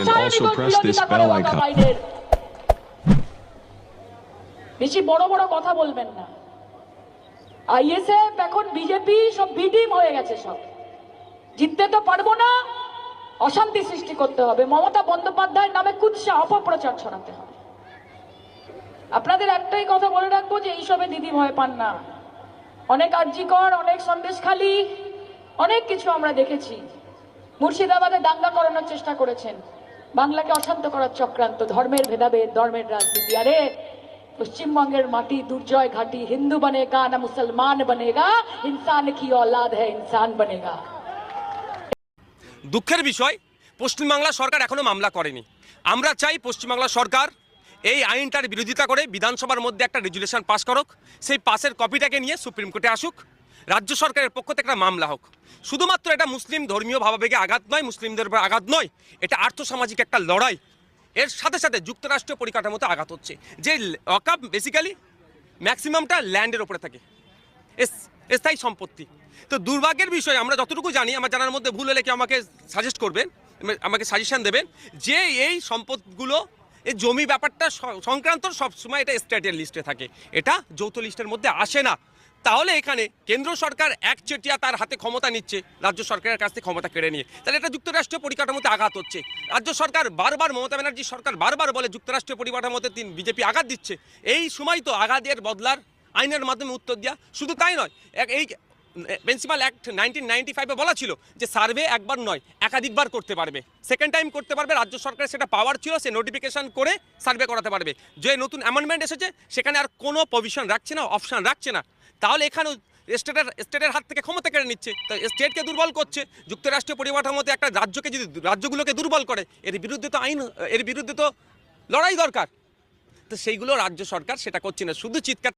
and also press this bell icon. বেশি বড় বড় কথা বলবেন না। আইএসএফ এখন বিজেপি, সব বিডিম হয়ে গেছে সব। জিততে তো পারব না, অশান্তি সৃষ্টি করতে হবে। মমতা বন্দ্যোপাধ্যায়ের নামে কুৎসা অপপ্রচার ছড়াতে হবে। আপনাদের একটাই কথা বলে রাখব যে এইসবে দিদি ভয় পান না। অনেক আর্যিকর, অনেক সন্দেশখালি, অনেক কিছু আমরা দেখেছি। মুর্শিদাবাদে দাঙ্গা করানোর চেষ্টা করেছেন। বাংলাকে অশান্ত করার চক্রান্ত ধর্মের ভেদাভেদ ধর্মের রাজনীতি আরে পশ্চিমবঙ্গের মাটি দুর্জয় ঘাটি হিন্দু বনেগা না মুসলমান বনেগা ইনসান কি औलाद है इंसान बनेगा দুঃখের বিষয় পশ্চিমবাংলা সরকার এখনো মামলা করেনি আমরা চাই পশ্চিমবাংলা সরকার এই আইনটার বিরোধিতা করে বিধানসভার মধ্যে একটা রেজুলেশন পাস করুক সেই পাসের কপিটাকে নিয়ে সুপ্রিম কোর্টে আসুক রাজ্য সরকারের পক্ষ থেকে একটা মামলা হোক। শুধুমাত্র এটা মুসলিম ধর্মীয় ভাবাবেগে আঘাত নয়, মুসলিমদের উপর আঘাত নয়, এটা আর্থসামাজিক একটা লড়াই। এর সাথে সাথে যুক্তরাষ্ট্রীয় পরিকাঠামোতে আঘাত হচ্ছে। যে অকাপ বেসিক্যালি ম্যাক্সিমামটা ল্যান্ডের ওপরে থাকে। এস- স্থায়ী সম্পত্তি। তো দুর্ভাগ্যের বিষয়, আমরা যতটুকু জানি, আমার জানার মধ্যে ভুল হলে কেউ আমাকে সাজেস্ট করবেন, আমাকে সাজেশান দেবেন, যে এই সম্পদগুলো, এই জমি ব্যাপারটা সংক্রান্ত সবসময় এটা স্টেটের লিস্টে থাকে। এটা যৌথ লিস্টের মধ্যে আসে না। তাহলে এখানে কেন্দ্র সরকার একচেটিয়া তার হাতে ক্ষমতা নিচ্ছে, রাজ্য সরকারের কাছ থেকে ক্ষমতা কেড়ে নিয়ে। তাহলে এটা যুক্তরাষ্ট্রীয় পরিকাঠামোতে আঘাত হচ্ছে। রাজ্য সরকার বারবার মমতা ব্যানার্জি সরকার বারবার বলে যুক্তরাষ্ট্রীয় পরিকাঠামোতে তিন বিজেপি আঘাত দিচ্ছে। এই সময় তো আঘাতের বদলার আইনের মাধ্যমে উত্তর দেওয়া শুধু তাই নয়, এক- এই প্রিন্সিপাল অ্যাক্ট নাইনটিন নাইনটি ফাইভে বলা ছিল যে সার্ভে একবার নয়, একাধিকবার করতে পারবে। সেকেন্ড টাইম করতে পারবে, রাজ্য সরকারের সেটা পাওয়ার ছিল, সে নোটিফিকেশন করে সার্ভে করাতে পারবে। যে নতুন অ্যামেন্ডমেন্ট এসেছে, সেখানে আর কোনো প্রভিশন রাখছে না অপশন রাখছে না। তাহলে এখানেও স্টেটের স্টেটের হাত থেকে ক্ষমতা কেড়ে নিচ্ছে। তো স্টেটকে দুর্বল করছে, যুক্তরাষ্ট্রীয় পরিকাঠামোতে একটা রাজ্যকে যদি, রাজ্যগুলোকে দুর্বল করে, এর বিরুদ্ধে তো আইন, এর বিরুদ্ধে তো লড়াই দরকার। তো সেইগুলো রাজ্য সরকার সেটা করছে না, শুধু চিৎকার